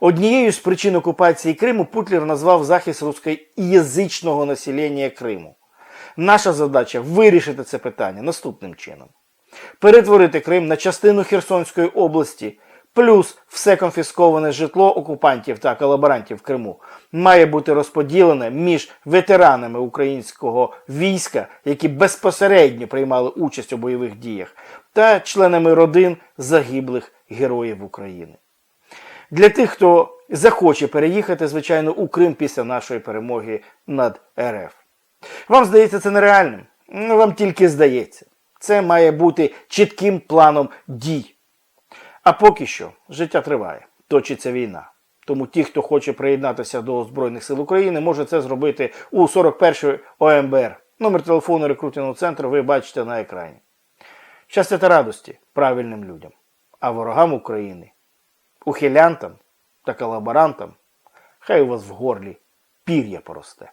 Однією з причин окупації Криму Путлер назвав захист рускоязичного населення Криму. Наша задача вирішити це питання наступним чином: перетворити Крим на частину Херсонської області, плюс все конфісковане житло окупантів та колаборантів в Криму має бути розподілене між ветеранами українського війська, які безпосередньо приймали участь у бойових діях, та членами родин загиблих героїв України. Для тих, хто захоче переїхати, звичайно, у Крим після нашої перемоги над РФ. Вам здається це нереальним? Ну, Вам тільки здається. Це має бути чітким планом дій. А поки що життя триває, точиться війна. Тому ті, хто хоче приєднатися до Збройних сил України, може це зробити у 41-й ОМБР. Номер телефону рекрутингового центру ви бачите на екрані. Щастя та радості правильним людям, а ворогам України, ухилянтам та колаборантам, хай у вас в горлі пір'я поросте.